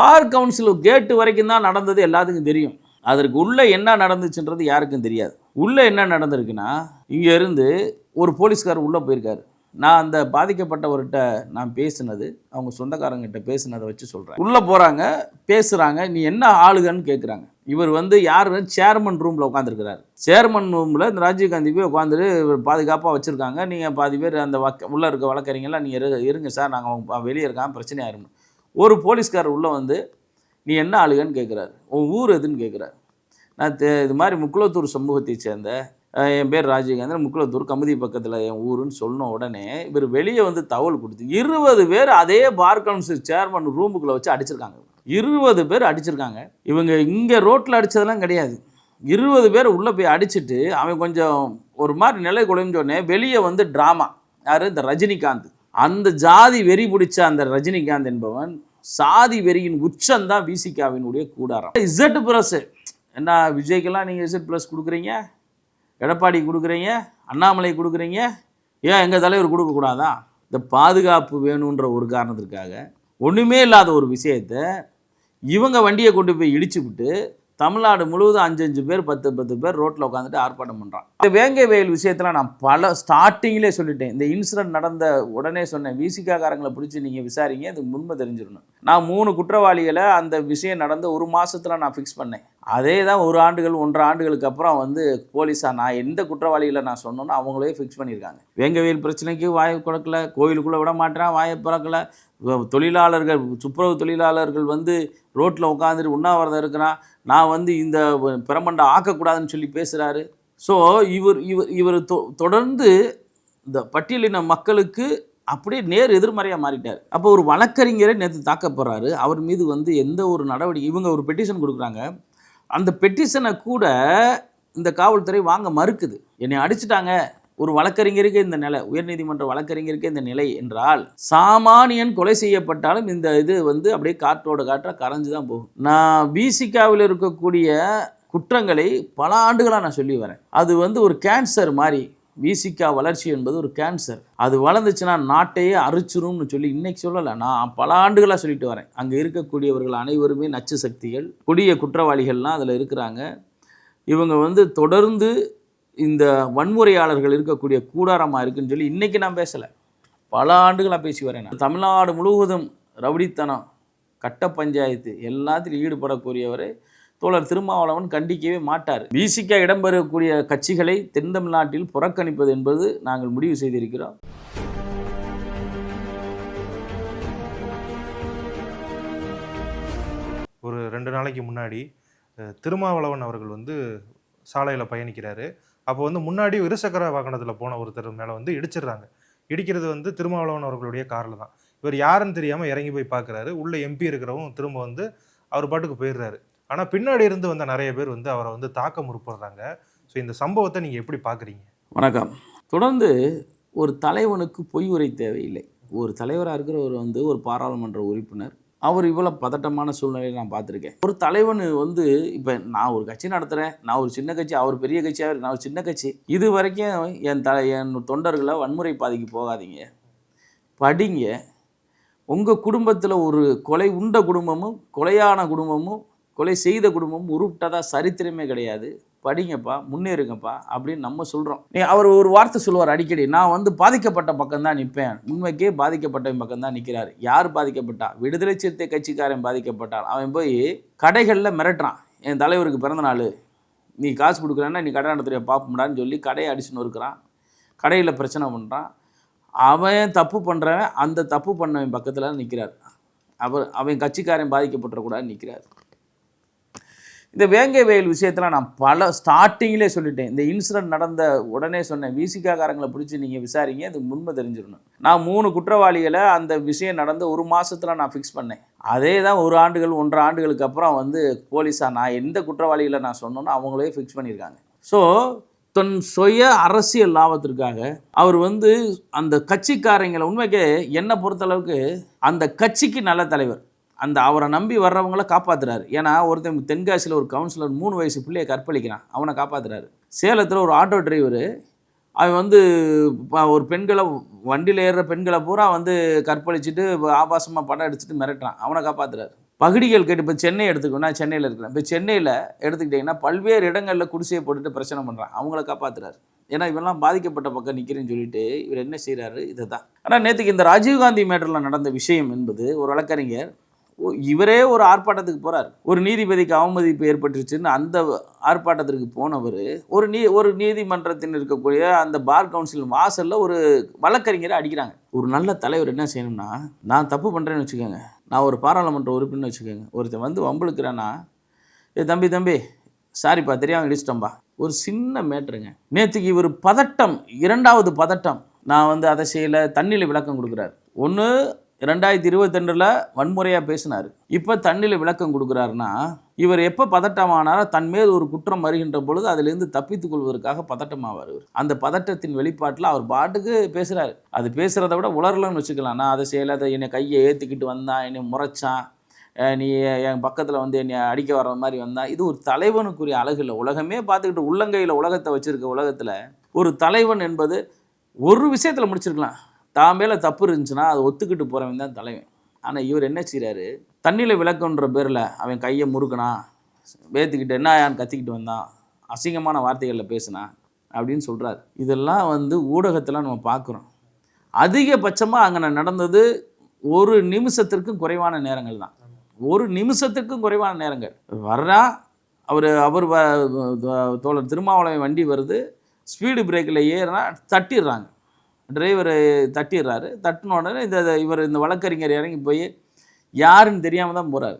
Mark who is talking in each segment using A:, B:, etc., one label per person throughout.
A: Bar council கேட்டு வரைக்கும் தான் நடந்தது எல்லாத்துக்கும் தெரியும். அதற்கு உள்ளே என்ன நடந்துச்சுன்றது யாருக்கும் தெரியாது. உள்ளே என்ன நடந்திருக்குன்னா இங்கேருந்து ஒரு போலீஸ்கார் உள்ளே போயிருக்காரு. நான் அந்த பாதிக்கப்பட்டவர்கிட்ட நான் பேசினது அவங்க சொந்தக்காரங்கிட்ட பேசினதை வச்சு சொல்கிறேன் உள்ளே போகிறாங்க பேசுகிறாங்க நீ என்ன ஆளுகன்னு கேட்குறாங்க இவர் வந்து யார் சேர்மன் ரூமில் உட்காந்துருக்கிறார் சேர்மன் ரூமில் இந்த ராஜீவ்காந்தி போய் உட்காந்துட்டு பாதுகாப்பாக வச்சுருக்காங்க. நீங்கள் பாதி பேர் அந்த வக்க உள்ளே இருக்க வழக்கறிஞெல்லாம் நீங்கள் இரு இருங்க சார். நாங்கள் வெளியே இருக்கான் பிரச்சனையாக இருக்கும் ஒரு போலீஸ்காரர் உள்ளே வந்து நீ என்ன ஆளுகன்னு கேட்குறாரு உன் ஊர் எதுன்னு கேட்குறாரு நான் தே இது மாதிரி முக்குளத்தூர் சமூகத்தை சேர்ந்த என் பேர் ராஜீவ்காந்தி முக்குளத்தூர் கமுதி பக்கத்தில் என் ஊருன்னு சொன்ன உடனே இவர் வெளியே வந்து தகவல் கொடுத்து இருபது பேர் அதே பார் கவுன்சில் சேர்மன் ரூமுக்குள்ளே வச்சு அடிச்சிருக்காங்க. இருபது பேர் அடிச்சிருக்காங்க. இவங்க இங்கே ரோட்டில் அடித்ததெல்லாம் கிடையாது. இருபது பேர் உள்ளே போய் அடிச்சுட்டு அவன் கொஞ்சம் ஒரு மாதிரி நிலை குலைஞ்சோடனே வெளியே வந்து ட்ராமா. யார்? இந்த ரஜினிகாந்த். அந்த ஜாதி வெறி பிடிச்ச அந்த ரஜினிகாந்த் என்பவன் சாதி வெறியின் உச்சம்தான் விசிகாவினுடைய கூடாரம். இசட் ப்ளஸ் என்ன விஜய்க்கெல்லாம் நீங்கள் இசட் ப்ளஸ் கொடுக்குறீங்க? எடப்பாடி கொடுக்குறீங்க? அண்ணாமலை கொடுக்குறீங்க? ஏன் எங்கள் தலைவர் கொடுக்கக்கூடாதா? இந்த பாதுகாப்பு வேணுன்ற ஒரு காரணத்திற்காக ஒன்றுமே இல்லாத ஒரு விஷயத்தை இவங்க வண்டியை கொண்டு போய் இடிச்சு விட்டு தமிழ்நாடு முழுவதும் அஞ்சஞ்சு பேர் பத்து பத்து பேர் ரோட்டில் உட்காந்துட்டு ஆர்ப்பாட்டம் பண்ணுறான் இந்த வேங்கை வயல் விஷயத்தில் நான் பல ஸ்டார்டிங்லேயே சொல்லிட்டேன். இந்த இன்சிடென்ட் நடந்த உடனே சொன்னேன். விசிகாக்காரங்களை பிடிச்சி நீங்கள் விசாரிங்க இது உண்மை தெரிஞ்சிடணும். நான் மூணு குற்றவாளிகளை அந்த விஷயம் நடந்த ஒரு மாதத்தில் நான் ஃபிக்ஸ் பண்ணேன். அதே தான் ஒரு ஆண்டுகள் ஒன்றரை ஆண்டுகளுக்கு அப்புறம் வந்து போலீஸாக நான் எந்த குற்றவாளிகளை நான் சொன்னோன்னு அவங்களே ஃபிக்ஸ் பண்ணியிருக்காங்க. வேங்கவேல் பிரச்சனைக்கு வாயை கொடுக்கல கோயிலுக்குள்ளே விட மாட்டேறான் வாயை பிறக்கலை தொழிலாளர்கள் துப்புரவு தொழிலாளர்கள் வந்து ரோட்டில் உட்காந்துட்டு உண்ணாவிரதம் இருக்கிறான். நான் வந்து இந்த பிரமண்டை ஆக்கக்கூடாதுன்னு சொல்லி பேசுகிறாரு ஸோ இவர் இவர் இவர் தொ தொடர்ந்து இந்த பட்டியலின மக்களுக்கு அப்படியே நேர் எதிர்மறையாக மாறிட்டார். அப்போ ஒரு வழக்கறிஞரை நேற்று தாக்கப்படுறாரு அவர் மீது வந்து எந்த ஒரு நடவடிக்கை இவங்க ஒரு பெட்டிஷன் கொடுக்குறாங்க. அந்த பெட்டிஷனை கூட இந்த காவல்துறை வாங்க மறுக்குது. என்னை அடிச்சிட்டாங்க. ஒரு வழக்கறிஞருக்கு இந்த நிலை உயர்நீதிமன்ற வழக்கறிஞருக்கு இந்த நிலை என்றால் சாமானியன் கொலை செய்யப்பட்டாலும் இந்த இது வந்து அப்படியே காற்றோட காற்றாக கரைஞ்சு தான் போகும். நான் பிசிகாவில் இருக்கக்கூடிய குற்றங்களை பல ஆண்டுகளாக நான் சொல்லி வரேன். அது வந்து ஒரு கேன்சர் மாதிரி விசிகா வளர்ச்சி என்பது ஒரு கேன்சர். அது வளர்ந்துச்சுன்னா நாட்டையே அரிச்சிரும்னு சொல்லி இன்னைக்கு சொல்லலை நான் பல ஆண்டுகளாக சொல்லிட்டு வரேன். அங்கே இருக்கக்கூடியவர்கள் அனைவருமே நச்சு சக்திகள் கொடிய குற்றவாளிகள்லாம் அதில் இருக்கிறாங்க. இவங்க வந்து தொடர்ந்து இந்த வன்முறையாளர்கள் இருக்கக்கூடிய கூடாரமாக இருக்குன்னு சொல்லி இன்றைக்கி நான் பேசலை. பல ஆண்டுகளாக பேசி வரேன் நான். தமிழ்நாடு முழுவதும் ரவுடித்தனம் கட்ட பஞ்சாயத்து எல்லாத்திலும் ஈடுபடக்கூடியவர் தோழர் திருமாவளவன் கண்டிக்கவே மாட்டார். பிசிக்க இடம்பெறக்கூடிய கட்சிகளை தென் தமிழ்நாட்டில் புறக்கணிப்பது என்பது நாங்கள் முடிவு செய்திருக்கிறோம்.
B: ஒரு ரெண்டு நாளைக்கு முன்னாடி திருமாவளவன் அவர்கள் வந்து சாலையில் பயணிக்கிறாரு. அப்போ வந்து முன்னாடி இருசக்கர வாகனத்தில் போன ஒருத்தர் மேலே வந்து இடிச்சிடுறாங்க. இடிக்கிறது வந்து திருமாவளவன் அவர்களுடைய காரில் தான். இவர் யாருன்னு தெரியாமல் இறங்கி போய் பார்க்குறாரு உள்ள எம்பி இருக்கிறவங்க திரும்ப வந்து அவர் பாட்டுக்கு போயிடுறாரு. ஆனால் பின்னாடி இருந்து வந்த நிறைய பேர் வந்து அவரை வந்து தாக்க முற்படுறாங்க. ஸோ இந்த சம்பவத்தை நீங்கள் எப்படி பார்க்குறீங்க
A: வணக்கம். தொடர்ந்து ஒரு தலைவனுக்கு பொய் உரை தேவையில்லை. ஒரு தலைவராக இருக்கிறவர் வந்து ஒரு பாராளுமன்ற உறுப்பினர். அவர் இவ்வளோ பதட்டமான சூழ்நிலையை நான் பார்த்துருக்கேன். ஒரு தலைவன் வந்து இப்போ நான் ஒரு கட்சி நடத்துகிறேன் நான் ஒரு சின்ன கட்சி அவர் பெரிய கட்சியாக நான் ஒரு சின்ன கட்சி. இது வரைக்கும் என் த என் தொண்டர்களை வன்முறை பாதிக்கு போகாதீங்க. படிங்க. உங்கள் குடும்பத்தில் ஒரு கொலை உண்ட குடும்பமும் கொலையான குடும்பமும் கொலை செய்த குடும்பமும் உருப்பிட்டதா சரித்திரமே கிடையாது. படிங்கப்பா முன்னேறுங்கப்பா அப்படின்னு நம்ம சொல்கிறோம் நீ அவர் ஒரு வார்த்தை சொல்லுவார் அடிக்கடி நான் வந்து பாதிக்கப்பட்ட பக்கம் தான் நிற்பேன் உண்மைக்கே பாதிக்கப்பட்டவன் பக்கம் தான் நிற்கிறார் யார் பாதிக்கப்பட்டா? விடுதலை சிறுத்தை கட்சிக்காரன் பாதிக்கப்பட்டான். அவன் போய் கடைகளில் மிரட்டுறான். என் தலைவருக்கு பிறந்த நாள். நீ காசு கொடுக்குறேன்னா நீ கடை நடத்துகிற பாப்போம்டான்னு சொல்லி கடையை அடிச்சுன்னு இருக்கிறான் கடையில் பிரச்சனை பண்ணுறான் அவன் தப்பு பண்ணுறவன் அந்த தப்பு பண்ணவன் பக்கத்தில் நிற்கிறார் அவர் அவன் கட்சிக்காரன் பாதிக்கப்பட்டுறக்கூடாது நிற்கிறார் இந்த வேங்கை வயல் விஷயத்தில் நான் பல ஸ்டார்டிங்கிலே சொல்லிட்டேன். இந்த இன்சிடென்ட் நடந்த உடனே சொன்னேன் விசிகாக்காரங்களை பிடிச்சி நீங்கள் விசாரிங்க இது உண்மை தெரிஞ்சிடணும். நான் மூணு குற்றவாளிகளை அந்த விஷயம் நடந்த ஒரு மாதத்தில் நான் ஃபிக்ஸ் பண்ணேன். அதே தான் ஒரு ஆண்டுகள் ஒன்றரை ஆண்டுகளுக்கு அப்புறம் வந்து போலீஸாக நான் எந்த குற்றவாளிகளை நான் சொன்னோன்னோ அவங்களே ஃபிக்ஸ் பண்ணியிருக்காங்க. ஸோ தன் சுய அரசியல் லாபத்திற்காக அவர் வந்து அந்த கட்சிக்காரங்களை உண்மைக்கு என்னை பொறுத்தளவுக்கு அந்த கட்சிக்கு நல்ல தலைவர். அந்த அவரை நம்பி வர்றவங்கள காப்பாற்றுறாரு ஏன்னா ஒருத்தன் தென்காசியில் ஒரு கவுன்சிலர் மூணு வயசு பிள்ளையை கற்பழிக்கிறான். அவனை காப்பாற்றுறாரு சேலத்தில் ஒரு ஆட்டோ டிரைவர் அவன் வந்து ஒரு பெண்களை வண்டியில் ஏறுற பெண்களை பூரா வந்து கற்பழிச்சிட்டு ஆபாசமாக படம் அடிச்சுட்டு மிரட்டுறான். அவனை காப்பாற்றுறாரு பகுதிகள் கேட்டு இப்போ சென்னை எடுத்துக்கணும் சென்னையில் இருக்கிறேன். இப்போ சென்னையில் எடுத்துக்கிட்டிங்கன்னா பல்வேறு இடங்களில் குடிசையை போட்டுட்டு பிரச்சனை பண்ணுறான் அவங்கள காப்பாற்றுறாரு ஏன்னா இவெல்லாம் பாதிக்கப்பட்ட பக்கம் நிற்கிறேன்னு சொல்லிட்டு இவர் என்ன செய்கிறாரு இதை தான் ஆனால் நேற்றுக்கு இந்த ராஜீவ்காந்தி மேட்டரில் நடந்த விஷயம் என்பது ஒரு வழக்கறிஞர் இவரே ஒரு ஆர்ப்பாட்டத்துக்கு போகிறார் ஒரு நீதிபதிக்கு அவமதிப்பு ஏற்பட்டுருச்சுன்னு அந்த ஆர்ப்பாட்டத்திற்கு போனவர் ஒரு நீ ஒரு நீதிமன்றத்தின் இருக்கக்கூடிய அந்த பார் கவுன்சில் வாசலில் ஒரு வழக்கறிஞரை அடிக்கிறாங்க. ஒரு நல்ல தலைவர் என்ன செய்யணும்னா நான் தப்பு பண்ணுறேன்னு வச்சுக்கோங்க. நான் ஒரு பாராளுமன்ற உறுப்பினர் வச்சுக்கோங்க. ஒருத்தன் வந்து வம்பளுக்குறேன்னா ஏ தம்பி தம்பி சாரிப்பா தெரியாமல் இடிச்சிட்டோம்பா ஒரு சின்ன மேட்ருங்க நேற்றுக்கு இவர் பதட்டம் இரண்டாவது பதட்டம் நான் வந்து அதை செய்யலை தண்ணியில் விளக்கம் கொடுக்குறாரு. ஒன்று ரெண்டாயிரத்தி இருபத்தெண்டில் வன்முறையாக பேசினார். இப்போ தண்ணியில் விளக்கம் கொடுக்குறாருன்னா இவர் எப்போ பதட்டமானாரோ தன் மீது ஒரு குற்றம் வருகின்ற பொழுது அதிலிருந்து தப்பித்துக் கொள்வதற்காக பதட்டமாவார் இவர். அந்த பதட்டத்தின் வெளிப்பாட்டில் அவர் பாட்டுக்கு பேசுகிறாரு அது பேசுகிறத விட உளரலன்னு வச்சுக்கலாம். நான் அதை செய்யலை அதை என்னை கையை ஏற்றிக்கிட்டு வந்தான் என்னை முறைச்சான். நீ என் பக்கத்தில் வந்து என்னை அடிக்க வர்ற மாதிரி வந்தால் இது ஒரு தலைவனுக்குரிய அழகு இல்லை உலகமே பார்த்துக்கிட்டு உள்ளங்கையில் உலகத்தை வச்சுருக்க உலகத்தில் ஒரு தலைவன் என்பது ஒரு விஷயத்தில் முடிச்சிருக்கலாம். தான் மேலே தப்பு இருந்துச்சுன்னா அதை ஒத்துக்கிட்டு போகிறவன் தான் தலைவன். ஆனால் இவர் என்ன செய்கிறாரு தண்ணியில் விளக்குன்ற பேரில் அவன் கையை முறுக்கினான் வேத்துக்கிட்டு என்ன கத்திக்கிட்டு வந்தான். அசிங்கமான வார்த்தைகளில் பேசினான் அப்படின்னு சொல்கிறாரு இதெல்லாம் வந்து ஊடகத்தில் நம்ம பார்க்குறோம். அதிகபட்சமாக அங்கே நடந்தது ஒரு நிமிஷத்திற்கும் குறைவான நேரங்கள் தான். ஒரு நிமிஷத்துக்கும் குறைவான நேரங்கள். வர்றா அவர் அவர் வ- தோழர் திருமாவளவன் வண்டி வருது ஸ்பீடு பிரேக்கில் ஏறினா தட்டிடுறாங்க. டிரைவர் தட்டிடுறாரு. தட்டின உடனே இந்த இவர் இந்த வழக்கறிஞர் இறங்கி போய் யாருன்னு தெரியாமல் தான் போகிறாரு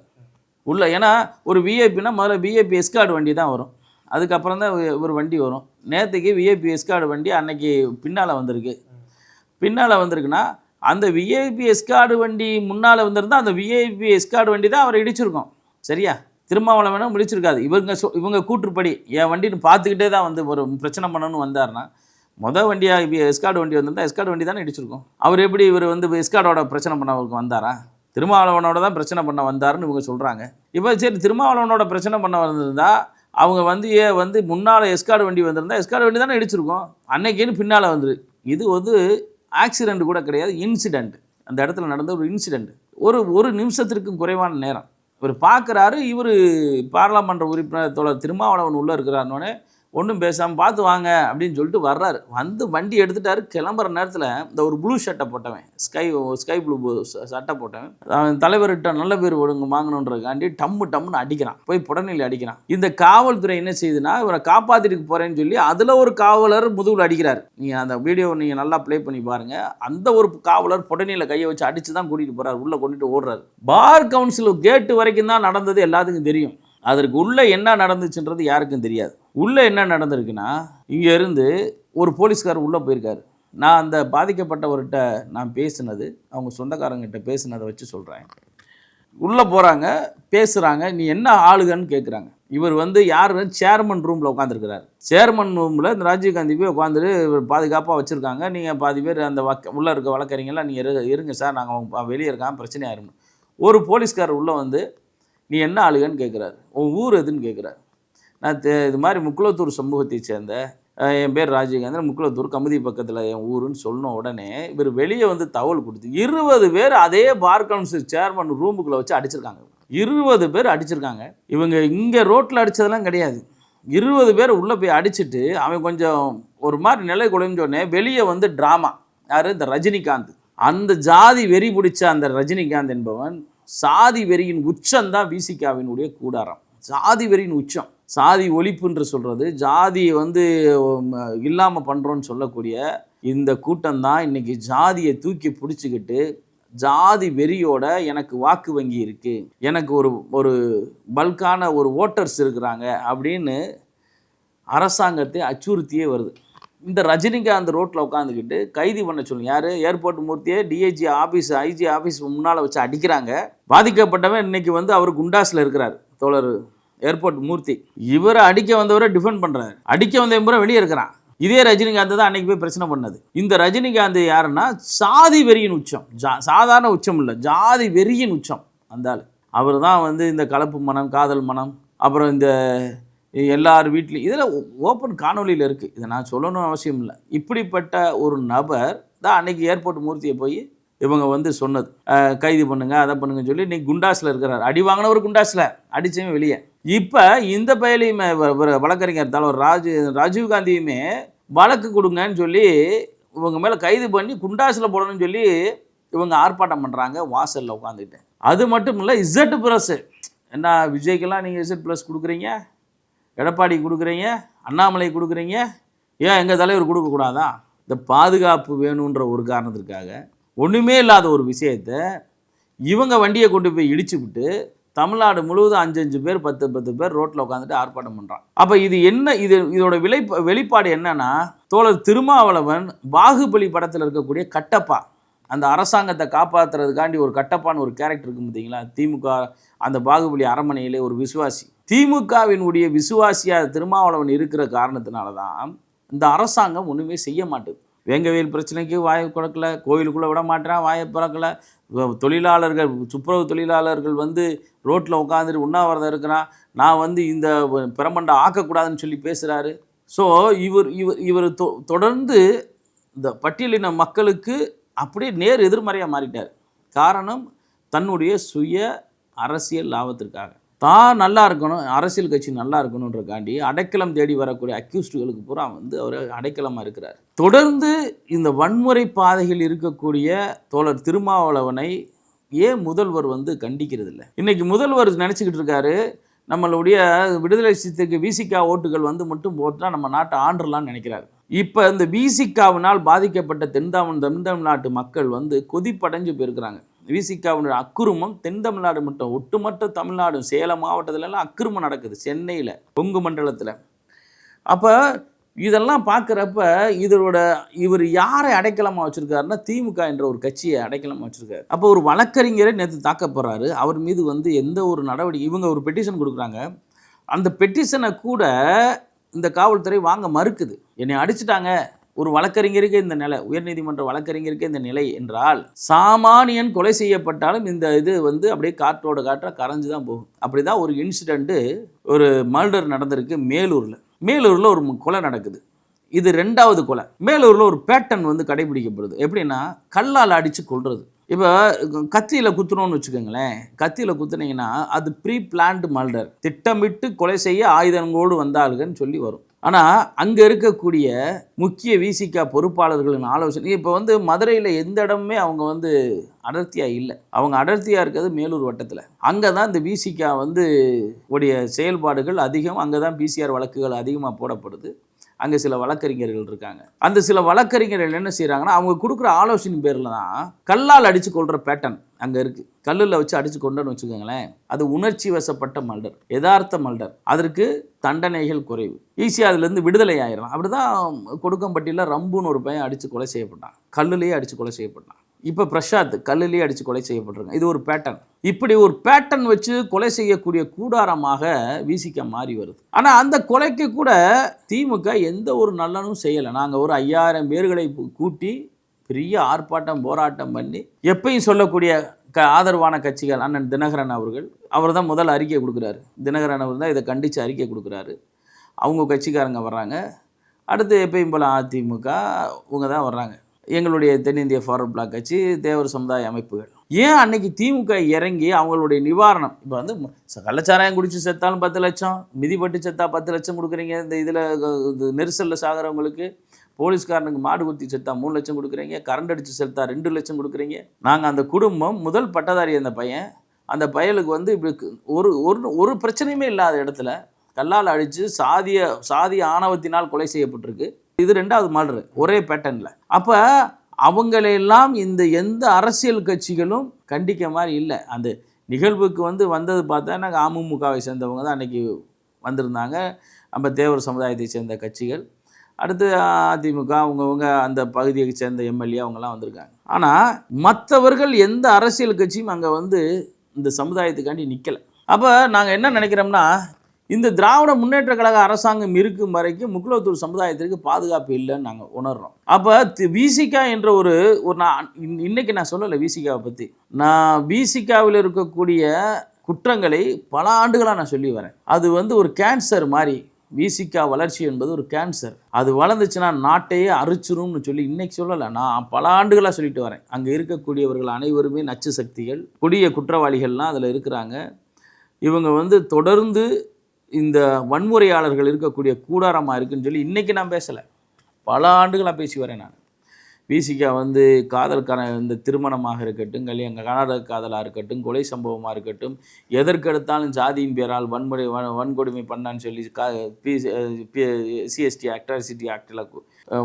A: உள்ள ஏன்னா ஒரு விஐபினா முதல்ல விஐபி எஸ்கார்டு வண்டி தான் வரும். அதுக்கப்புறம் தான் ஒரு வண்டி வரும். நேற்றுக்கு விஐபி எஸ்கார்டு வண்டி அன்னைக்கு பின்னால் வந்திருக்கு. பின்னால் வந்திருக்குன்னா அந்த விஐபி எஸ்கார்டு வண்டி முன்னால் வந்திருந்தால் அந்த விஐபி எஸ்கார்டு வண்டி தான் அவரை இடிச்சிருக்கோம். சரியா? திருமாவளவனும் முடிச்சிருக்காது இவங்க சொ இவங்க கூற்றுப்படி என் வண்டின்னு பார்த்துக்கிட்டே தான் வந்து ஒரு பிரச்சனை பண்ணணும்னு வந்தாருன்னா மொதல் வண்டியாக எஸ்கார்டு வண்டி வந்திருந்தால் எஸ்கார்டு வண்டி தானே இடிச்சிருக்கோம். அவர் எப்படி இவர் வந்து எஸ்கார்டோட பிரச்சனை பண்ணவருக்கு வந்தாரா? திருமாவளவனோட தான் பிரச்சனை பண்ண வந்தாருன்னு இவங்க சொல்கிறாங்க இப்போ சரி திருமாவளவனோட பிரச்சனை பண்ண வந்திருந்தா அவங்க வந்து ஏ வந்து முன்னால் எஸ்கார்டு வண்டி வந்திருந்தா எஸ்கார்டு வண்டி தானே இடிச்சிருக்கோம். அன்னைக்குன்னு பின்னால் வந்துரு. இது வந்து ஆக்சிடெண்ட் கூட கிடையாது இன்சிடெண்ட் அந்த இடத்துல நடந்த ஒரு இன்சிடெண்ட் ஒரு ஒரு நிமிஷத்திற்கும் குறைவான நேரம். இவர் பார்க்குறாரு இவர் பாராளுமன்ற உறுப்பினர் தோழர் திருமாவளவன் உள்ளே இருக்கிறாருனோடனே ஒன்றும் பேசாமல் பார்த்து வாங்க அப்படின்னு சொல்லிட்டு வர்றாரு. வந்து வண்டி எடுத்துட்டாரு. கிளம்புற நேரத்தில் இந்த ஒரு ப்ளூ ஷர்ட்டை போட்டவன் ஸ்கை ஸ்கை ப்ளூ சட்டை போட்டவன் அவன் தலைவர்கிட்ட நல்ல பேர் ஒழுங்கு வாங்கணுன்றதுக்காண்டி டம்மு டம்முன்னு அடிக்கிறான். போய் புடநிலை அடிக்கிறான். இந்த காவல்துறை என்ன செய்யுதுன்னா இவரை காப்பாற்றிட்டு போகிறேன்னு சொல்லி அதில் ஒரு காவலர் முதுகில் அடிக்கிறார். நீங்கள் அந்த வீடியோ நீங்கள் நல்லா ப்ளே பண்ணி பாருங்கள் அந்த ஒரு காவலர் புடனியில் கையை வச்சு அடித்து தான் கூட்டிகிட்டு போகிறார் உள்ளே கொண்டுட்டு ஓடுறாரு. பார் கவுன்சில் கேட்டு வரைக்கும் தான் நடந்தது எல்லாத்துக்கும் தெரியும். அதற்கு உள்ளே என்ன நடந்துச்சுன்றது யாருக்கும் தெரியாது. உள்ளே என்ன நடந்திருக்குன்னா இங்கேருந்து ஒரு போலீஸ்கார் உள்ளே போயிருக்காரு. நான் அந்த பாதிக்கப்பட்டவர்கிட்ட நான் பேசினது அவங்க சொந்தக்காரங்கிட்ட பேசினதை வச்சு சொல்கிறேன் உள்ளே போகிறாங்க பேசுகிறாங்க நீ என்ன ஆளுகன்னு கேட்குறாங்க இவர் வந்து யார் சேர்மன் ரூமில் உட்காந்துருக்கிறார் சேர்மன் ரூமில் இந்த ராஜீவ்காந்தி போய் உட்காந்துட்டு இவர் பாதுகாப்பாக வச்சுருக்காங்க. நீங்கள் பாதி பேர் அந்த வக்க உள்ளே இருக்க வழக்கறிஞர்லாம் நீங்கள் இரு இருங்க சார் நாங்கள் வெளியே இருக்கான் பிரச்சனை ஆயிரும் ஒரு போலீஸ்காரர் உள்ளே வந்து நீ என்ன ஆளுகன்னு கேட்குறாரு உன் ஊர் எதுன்னு கேட்குறாரு நான் இது மாதிரி முக்குளத்தூர் சமூகத்தை சேர்ந்த என் பேர் ராஜீவ்காந்தன் முக்குளத்தூர் கமுதி பக்கத்தில் என் ஊருன்னு சொன்ன உடனே இவர் வெளியே வந்து தகவல் கொடுத்து இருபது பேர் அதே பார் கவுன்சில் சேர்மன் ரூமுக்குள்ளே வச்சு அடிச்சிருக்காங்க. இருபது பேர் அடிச்சிருக்காங்க. இவங்க இங்கே ரோட்டில் அடித்ததெல்லாம் கிடையாது. இருபது பேர் உள்ளே போய் அடிச்சிட்டு அவன் கொஞ்சம் ஒரு மாதிரி நிலை குலைஞ்சோடனே வெளியே வந்து ட்ராமா. யார்? இந்த ரஜினிகாந்த். அந்த ஜாதி வெறி பிடிச்ச அந்த ரஜினிகாந்த் என்பவன் சாதி வெறியின் உச்சம் தான் விசிகாவினுடைய கூடாரம். சாதி வெறியின் உச்சம். சாதி ஒழிப்புன்று சொல்கிறது ஜாதியை வந்து இல்லாமல் பண்ணுறோன்னு சொல்லக்கூடிய இந்த கூட்டம் தான் இன்றைக்கி ஜாதியை தூக்கி பிடிச்சிக்கிட்டு ஜாதி வெறியோட எனக்கு வாக்கு வங்கி இருக்குது எனக்கு ஒரு ஒரு பல்கான ஒரு ஓட்டர்ஸ் இருக்கிறாங்க அப்படின்னு அரசாங்கத்தை அச்சுறுத்தியே வருது. இந்த ரஜினிகாந்த் ரோட்டில் உட்காந்துக்கிட்டு கைது பண்ண சொல்லுங்க யார்? ஏர்போர்ட் மூர்த்தியே டிஐஜி ஆஃபீஸ் ஐஜி ஆஃபீஸ் முன்னால் வச்சு அடிக்கிறாங்க. பாதிக்கப்பட்டவன் இன்னைக்கு வந்து அவர் குண்டாஸில் இருக்கிறார் தோழர் ஏர்போர்ட் மூர்த்தி. இவரை அடிக்க வந்தவரை டிஃபெண்ட் பண்ணுறாரு அடிக்க வந்த முறை வெளியே இருக்கிறான். இதே ரஜினிகாந்த் தான் அன்னைக்கு போய் பிரச்சனை பண்ணது. இந்த ரஜினிகாந்த் யாருன்னா சாதி வெறியின் உச்சம். ஜா சாதாரண உச்சம் இல்லை ஜாதி வெறியின் உச்சம் அந்த ஆள். அவர் தான் வந்து இந்த கலப்பு மனம் காதல் மனம் அப்புறம் இந்த எல்லார் வீட்லேயும் இதில் ஓப்பன் காணொளியில் இருக்குது இதை நான் சொல்லணும்னு அவசியம் இல்லை. இப்படிப்பட்ட ஒரு நபர் தான் அன்னைக்கு ஏர்போர்ட் மூர்த்தியை போய் இவங்க வந்து சொன்னது. கைது பண்ணுங்க அதை பண்ணுங்கன்னு சொல்லி நீ குண்டாஸில் இருக்கிறார். அடி வாங்கினவர் குண்டாஸில் அடிச்சவன் வெளியே. இப்போ இந்த பயலையுமே வழக்கறிஞர் தலைவர் ராஜு ராஜீவ் காந்தியுமே வழக்கு கொடுங்கன்னு சொல்லி இவங்க மேலே கைது பண்ணி குண்டாசில் போடணும்னு சொல்லி இவங்க ஆர்ப்பாட்டம் பண்ணுறாங்க வாசலில் உட்காந்துக்கிட்டு அது மட்டும் இல்லை இசட் ப்ளஸ்ஸு என்ன விஜய்க்கெல்லாம் நீங்கள் இசட் ப்ளஸ் கொடுக்குறீங்க? எடப்பாடி கொடுக்குறீங்க? அண்ணாமலை கொடுக்குறீங்க? ஏன் எங்கள் தலைவர் கொடுக்கக்கூடாதா இந்த பாதுகாப்பு வேணுன்ற ஒரு காரணத்திற்காக ஒன்றுமே இல்லாத ஒரு விஷயத்தை இவங்க வண்டியை கொண்டு போய் இடிச்சு விட்டு தமிழ்நாடு முழுவதும் அஞ்சு அஞ்சு பேர் பத்து பத்து பேர் ரோட்டில் உட்காந்துட்டு ஆர்ப்பாட்டம் பண்ணுறான் அப்போ இது என்ன இது இதோட விலை வெளிப்பாடு என்னன்னா தோழர் திருமாவளவன் பாகுபலி படத்தில் இருக்கக்கூடிய கட்டப்பா. அந்த அரசாங்கத்தை காப்பாற்றுறதுக்காண்டி ஒரு கட்டப்பான்னு ஒரு கேரக்டர் இருக்கு பார்த்தீங்களா? திமுக அந்த பாகுபலி அரண்மனையிலே ஒரு விசுவாசி. திமுகவினுடைய விசுவாசியாக திருமாவளவன் இருக்கிற காரணத்தினால தான் இந்த அரசாங்கம் ஒன்றுமே செய்ய மாட்டேது வேங்கவேல் பிரச்சனைக்கு வாயை கொடுக்கல கோயிலுக்குள்ளே விட மாட்டேறான் வாயை பிறக்கலை. தொழிலாளர்கள் துப்புரவு தொழிலாளர்கள் வந்து ரோட்டில் உட்காந்துட்டு உண்ணாவிரதம் இருக்கிறான். நான் வந்து இந்த பிரமண்டை ஆக்கக்கூடாதுன்னு சொல்லி பேசுகிறாரு ஸோ இவர் இவர் இவர் தொ தொடர்ந்து இந்த பட்டியலின மக்களுக்கு அப்படியே நேர் எதிர்மறையாக மாறிட்டார். காரணம் தன்னுடைய சுய அரசியல் லாபத்திற்காக. தான் நல்லா இருக்கணும் அரசியல் கட்சி நல்லா இருக்கணுன்றக்காண்டி அடைக்கலம் தேடி வரக்கூடிய அக்யூஸ்டுகளுக்கு பூரா வந்து அவர் அடைக்கலமாக இருக்கிறார். தொடர்ந்து இந்த வன்முறை பாதையில் இருக்கக்கூடிய தோழர் திருமாவளவனை ஏன் முதல்வர் வந்து கண்டிக்கிறது இல்லை இன்னைக்கு முதல்வர் நினச்சிக்கிட்டு இருக்காரு நம்மளுடைய விடுதலை சித்துக்கு விசிகா ஓட்டுகள் வந்து மட்டும் போட்டால் நம்ம நாட்டை ஆண்டுலாம்னு நினைக்கிறாரு. இப்போ இந்த விசிகாவினால் பாதிக்கப்பட்ட தென் தமிழ் தமிழ்நாட்டு மக்கள் வந்து கொதிப்படைஞ்சு போயிருக்கிறாங்க. விசிகாவினுடைய அக்குருமம் தென் தமிழ்நாடு மட்டும் ஒட்டுமொத்த தமிழ்நாடு சேலம் மாவட்டத்திலலாம் அக்குருமம் நடக்குது சென்னையில் கொங்கு மண்டலத்தில். அப்போ இதெல்லாம் பார்க்குறப்ப இதோட இவர் யாரை அடைக்கலமாக வச்சுருக்காருன்னா திமுக என்ற ஒரு கட்சியை அடைக்கலமாக வச்சுருக்காரு. அப்போ ஒரு வழக்கறிஞரை நேற்று தாக்கப்படுறாரு அவர் மீது வந்து எந்த ஒரு நடவடிக்கை இவங்க ஒரு பெட்டிஷன் கொடுக்குறாங்க. அந்த பெட்டிஷனை கூட இந்த காவல்துறை வாங்க மறுக்குது. என்னை அடிச்சிட்டாங்க. ஒரு வழக்கறிஞருக்கு இந்த நிலை உயர்நீதிமன்ற வழக்கறிஞருக்கு இந்த நிலை என்றால் சாமானியன் கொலை செய்யப்பட்டாலும் இந்த இது வந்து அப்படியே காற்றோட காற்றாக கரைஞ்சு தான் போகும். அப்படி தான் ஒரு இன்சிடெண்ட்டு ஒரு மர்டர் நடந்திருக்கு மேலூரில். மேலூரில் ஒரு கொலை நடக்குது. இது ரெண்டாவது கொலை. மேலூரில் ஒரு பேட்டர்ன் வந்து கடைபிடிக்கப்படுது. எப்படின்னா கல்லால் அடித்து கொள்வது இப்போ கத்தியில் குத்துனோன்னு வச்சுக்கோங்களேன். கத்தியில் குத்துனீங்கன்னா அது ப்ரீ பிளான்டு மர்டர் திட்டமிட்டு கொலை செய்ய ஆயுதங்களோடு வந்தாளுகன்னு சொல்லி வரும். ஆனால் அங்கே இருக்கக்கூடிய முக்கிய விசிகா பொறுப்பாளர்களின் ஆலோசனை இப்போ வந்து மதுரையில் எந்த இடமுமே அவங்க வந்து அடர்த்தியாக இல்லை. அவங்க அடர்த்தியாக இருக்கிறது மேலூர் வட்டத்தில். அங்கே தான் இந்த விசிகா வந்து உடைய செயல்பாடுகள் அதிகம் அங்கே தான் பிசிஆர் வழக்குகள் அதிகமாக போடப்படுது. அங்கே சில வழக்கறிஞர்கள் இருக்காங்க. அந்த சில வழக்கறிஞர்கள் என்ன செய்கிறாங்கன்னா அவங்க கொடுக்குற ஆலோசனை பேரில் தான் கல்லால் அடித்து கொள்கிற பேட்டர்ன் அங்கே இருக்குது கல்லில் வச்சு அடித்து கொண்டோன்னு வச்சுக்கோங்களேன் அது உணர்ச்சி வசப்பட்ட மல்டர் யதார்த்த மல்டர். அதற்கு தண்டனைகள் குறைவு. ஈஸியாக அதுலேருந்து விடுதலை ஆயிடலாம் அப்படி தான் கொடுக்கம்பட்டியில் ரம்புன்னு ஒரு பையன் அடித்து கொலை செய்யப்பட்டான். கல்லுலேயே அடித்து கொலை செய்யப்பட்டான். இப்போ பிரசாத் கல்லுலேயே அடித்து கொலை செய்யப்பட்டிருக்காங்க. இது ஒரு பேட்டர்ன் இப்படி ஒரு பேட்டர்ன் வச்சு கொலை செய்யக்கூடிய கூடாரமாக விசிக்க மாறி வருது. ஆனால் அந்த கொலைக்கு கூட திமுக எந்த ஒரு நல்லனும் செய்யலை. நாங்கள் ஒரு ஐயாயிரம் பேர்களை கூட்டி பெரிய ஆர்ப்பாட்டம் போராட்டம் பண்ணி எப்பயும் சொல்லக்கூடிய க ஆதரவான கட்சிகள் அண்ணன் தினகரன் அவர்கள் அவர் தான் முதல் அறிக்கை கொடுக்குறாரு. தினகரன் அவர் தான் இதை கண்டித்து அறிக்கை கொடுக்குறாரு. அவங்க கட்சிக்காரங்க வர்றாங்க. அடுத்து எப்பயும் போல் அதிமுக இவங்க தான் வர்றாங்க. எங்களுடைய தென்னிந்திய ஃபார்வர்ட் பிளாக் கட்சி தேவர் சமுதாய அமைப்புகள். ஏன் அன்னைக்கு திமுக இறங்கி அவங்களுடைய நிவாரணம்? இப்போ வந்து கள்ளச்சாராயம் குடிச்சு செத்தாலும் பத்து லட்சம் மிதிப்பட்டு செத்தா பத்து லட்சம் கொடுக்குறீங்க. இந்த இதில் நெரிசலில் சாகிறவங்களுக்கு போலீஸ்காரனுக்கு மாடு குத்தி செத்தா மூணு லட்சம் கொடுக்குறீங்க கரண்ட் அடித்து செத்தா ரெண்டு லட்சம் கொடுக்குறீங்க. நாங்கள் அந்த குடும்பம் முதல் பட்டதாரி அந்த பையன். அந்த பயலுக்கு வந்து இப்படி ஒரு ஒரு ஒரு பிரச்சனையுமே இல்லாத இடத்துல கல்லால் அடித்து சாதிய சாதிய ஆணவத்தினால் கொலை செய்யப்பட்டிருக்கு. இது ரெண்டாவது மர்டர் ஒரே பேட்டர்னில் அப்போ அவங்களையெல்லாம் இந்த எந்த அரசியல் கட்சிகளும் கண்டிக்க மாதிரி இல்லை. அந்த நிகழ்வுக்கு வந்து வந்தது பார்த்தா நாங்கள் அமமுகவை சேர்ந்தவங்க தான் அன்றைக்கி வந்திருந்தாங்க. நம்ம தேவர் சமுதாயத்தை சேர்ந்த கட்சிகள். அடுத்து அதிமுக அவங்கவுங்க அந்த பகுதியை சேர்ந்த எம்எல்ஏ அவங்கெல்லாம் வந்திருக்காங்க. ஆனால் மற்றவர்கள் எந்த அரசியல் கட்சியும் அங்கே வந்து இந்த சமுதாயத்துக்காண்டி நிற்கலை அப்போ நாங்கள் என்ன நினைக்கிறோம்னா இந்த திராவிட முன்னேற்ற கழக அரசாங்கம் இருக்கும் வரைக்கும் முக்குலத்தூர் சமுதாயத்திற்கு பாதுகாப்பு இல்லைன்னு நாங்கள் உணர்றோம். அப்போ விசிகா என்ற ஒரு ஒரு நான் இன்னைக்கு நான் சொல்லலை விசிகாவை பற்றி நான் விசிகாவில் இருக்கக்கூடிய குற்றங்களை பல ஆண்டுகளாக நான் சொல்லி வரேன். அது வந்து ஒரு கேன்சர் மாதிரி விசிகா வளர்ச்சி என்பது ஒரு கேன்சர் அது வளர்ந்துச்சுன்னா நாட்டையே அரிச்சிரும்னு சொல்லி இன்னைக்கு சொல்லலை. நான் பல ஆண்டுகளாக சொல்லிட்டு வரேன். அங்கே இருக்கக்கூடியவர்கள் அனைவருமே நச்சு சக்திகள் கொடிய குற்றவாளிகள்லாம் அதில் இருக்கிறாங்க. இவங்க வந்து தொடர்ந்து இந்த வன்முறையாளர்கள் இருக்கக்கூடிய கூடாரமாக இருக்குன்னு சொல்லி இன்றைக்கி நான் பேசலை. பல ஆண்டுகளாக பேசி வரேன் நான். விசிகா வந்து காதலுக்கான இந்த திருமணமாக இருக்கட்டும் கல்யாண கர்நாடக காதலாக இருக்கட்டும் கொலை சம்பவமாக இருக்கட்டும் எதற்கெடுத்தாலும் ஜாதியின் பேரால் வன்முறை வன் வன்கொடுமை பண்ணான்னு சொல்லி கா பி சிஎஸ்டி ஆக்ட் சிட்டி ஆக்டில்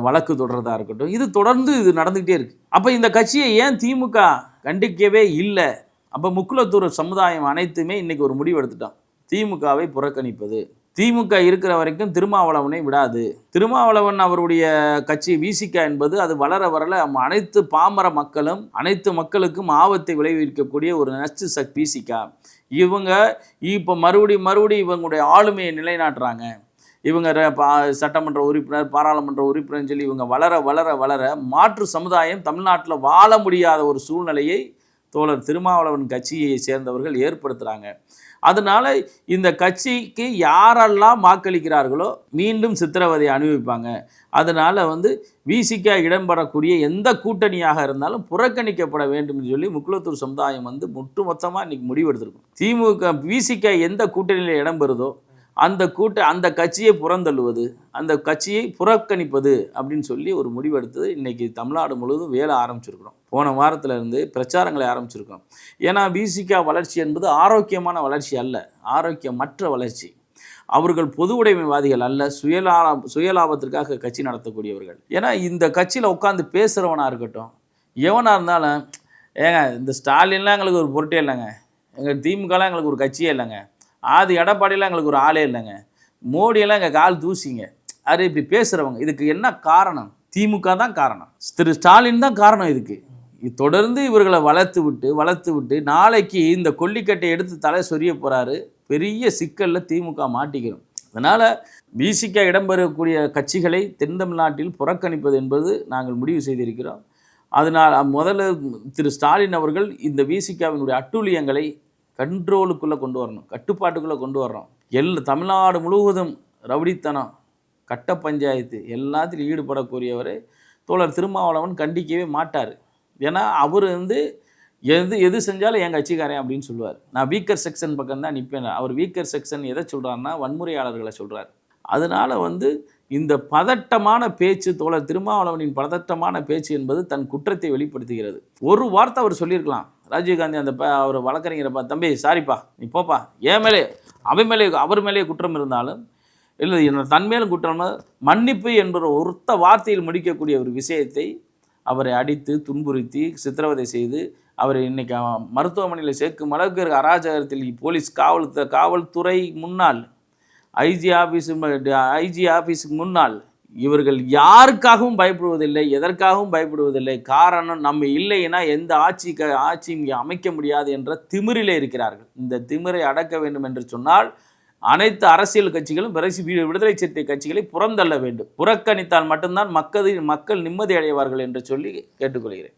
A: வழக்கு தொடர்றதாக இருக்கட்டும் இது தொடர்ந்து இது நடந்துக்கிட்டே இருக்குது அப்போ இந்த கட்சியை ஏன் திமுக கண்டிக்கவே இல்லை? அப்போ முக்குலத்தூர் சமுதாயம் அனைத்துமே இன்றைக்கி ஒரு முடிவு எடுத்துட்டோம் திமுகவை புறக்கணிப்பது. திமுக இருக்கிற வரைக்கும் திருமாவளவனை விடாது. திருமாவளவன் அவருடைய கட்சி விசிக என்பது அது வளர வரல. அனைத்து பாமர மக்களும் அனைத்து மக்களுக்கும் ஆபத்தை விளைவிக்கக்கூடிய ஒரு நச்சு சக் விசிகா இவங்க இப்போ மறுபடி மறுபடி இவங்களுடைய ஆளுமையை நிலைநாட்டுறாங்க. இவங்க ர- பா- சட்டமன்ற உறுப்பினர் பாராளுமன்ற உறுப்பினர்னு சொல்லி இவங்க வளர வளர வளர மாற்று சமுதாயம் தமிழ்நாட்டில் வாழ முடியாத ஒரு சூழ்நிலையை தோழர் திருமாவளவன் கட்சியை சேர்ந்தவர்கள் ஏற்படுத்துகிறாங்க அதனால் இந்த கட்சிக்கு யாரெல்லாம் வாக்களிக்கிறார்களோ மீண்டும் சித்திரவதை அனுபவிப்பாங்க. அதனால் வந்து விசிக இடம்பெறக்கூடிய எந்த கூட்டணியாக இருந்தாலும் புறக்கணிக்கப்பட வேண்டும் சொல்லி முக்குளத்தூர் சமுதாயம் வந்து ஒட்டுமொத்தமாக இன்னைக்கு முடிவெடுத்திருக்கும். திமுக விசிக எந்த கூட்டணியில் இடம்பெறுதோ அந்த கூட்ட அந்த கட்சியை புறந்தள்ளுவது அந்த கட்சியை புறக்கணிப்பது அப்படின்னு சொல்லி ஒரு முடிவெடுத்தது இன்றைக்கி தமிழ்நாடு முழுவதும் வேலை ஆரம்பிச்சிருக்கிறோம். போன வாரத்துல இருந்து பிரச்சாரங்களை ஆரம்பிச்சிருக்கோம். ஏன்னா பிசிகா வளர்ச்சி என்பது ஆரோக்கியமான வளர்ச்சி அல்ல ஆரோக்கியமற்ற வளர்ச்சி. அவர்கள் பொது உடைமைவாதிகள் அல்ல சுயலா சுயலாபத்திற்காக கட்சி நடத்தக்கூடியவர்கள். ஏன்னா இந்த கட்சியில் உட்காந்து பேசுகிறவனாக இருக்கட்டும் எவனாக இருந்தாலும் ஏங்க இந்த ஸ்டாலின்லாம் எங்களுக்கு ஒரு பொருட்டே இல்லைங்க. எங்கள் திமுகலாம் எங்களுக்கு ஒரு கட்சியே இல்லைங்க. ஆதி எடப்பாடியெல்லாம் எங்களுக்கு ஒரு ஆளே இல்லைங்க. மோடியெல்லாம் எங்கள் கால் தூசிங்க. அது இப்படி பேசுகிறவங்க இதுக்கு என்ன காரணம்? திமுக தான் காரணம். திரு ஸ்டாலின் தான் காரணம் இதுக்கு. தொடர்ந்து இவர்களை வளர்த்து விட்டு வளர்த்து விட்டு நாளைக்கு இந்த கொல்லிக்கட்டை எடுத்து தலை சொரிய போகிறாரு பெரிய சிக்கலில் திமுக மாட்டிக்கிறோம். அதனால் பிசிக்க இடம்பெறக்கூடிய கட்சிகளை தென் தமிழ்நாட்டில் புறக்கணிப்பது என்பது நாங்கள் முடிவு செய்திருக்கிறோம். அதனால் முதல்ல திரு ஸ்டாலின் அவர்கள் இந்த விசிகாவினுடைய அட்டூழியங்களை கண்ட்ரோலுக்குள்ளே கொண்டு வரணும் கட்டுப்பாட்டுக்குள்ளே கொண்டு வரணும் எல் தமிழ்நாடு முழுவதும் ரவுடித்தனம் கட்ட பஞ்சாயத்து எல்லாத்திலும் ஈடுபடக்கூடியவர் தோழர் திருமாவளவன் கண்டிக்கவே மாட்டார். ஏன்னா அவர் வந்து எது எது செஞ்சாலும் என் கட்சிக்காரன் அப்படின்னு சொல்லுவார். நான் வீக்கர் செக்ஷன் பக்கம் தான் நிற்பேன் அவர் வீக்கர் செக்ஷன் எதை சொல்கிறாருன்னா வன்முறையாளர்களை சொல்கிறார் அதனால் வந்து இந்த பதட்டமான பேச்சு தோழர் திருமாவளவனின் பதட்டமான பேச்சு என்பது தன் குற்றத்தை வெளிப்படுத்துகிறது. ஒரு வார்த்தை அவர் சொல்லியிருக்கலாம். ராஜீவ்காந்தி அந்த ப அவர் வழக்கறிஞரப்பா தம்பி சாரிப்பா நீ போப்பா. என் மேலே அவன் மேலே அவர் மேலே குற்றம் இருந்தாலும் இல்லை என்னோட தன் குற்றம் மன்னிப்பு என்ற ஒருத்த வார்த்தையில் முடிக்கக்கூடிய ஒரு விஷயத்தை அவரை அடித்து துன்புறுத்தி சித்திரவதை செய்து அவரை இன்னைக்கு மருத்துவமனையில் சேர்க்கும் அளவுக்கு இருக்க அராஜகத்தில் போலீஸ் காவல் காவல்துறை முன்னாள் ஐஜி ஆஃபீஸு ஐஜி ஆஃபீஸுக்கு முன்னால் இவர்கள் யாருக்காகவும் பயப்படுவதில்லை எதற்காகவும் பயப்படுவதில்லை காரணம் நம்ம இல்லைன்னா எந்த ஆட்சி க ஆட்சி இங்கே அமைக்க முடியாது என்ற திமிரிலே இருக்கிறார்கள். இந்த திமிரை அடக்க வேண்டும் என்று சொன்னால் அனைத்து அரசியல் கட்சிகளும் விரைசி விடுதலை சிறுத்தை கட்சிகளை புறந்தள்ள வேண்டும். புறக்கணித்தால் மட்டும்தான் மக்கள் மக்கள் நிம்மதி அடைவார்கள் என்று சொல்லி கேட்டுக்கொள்கிறேன்.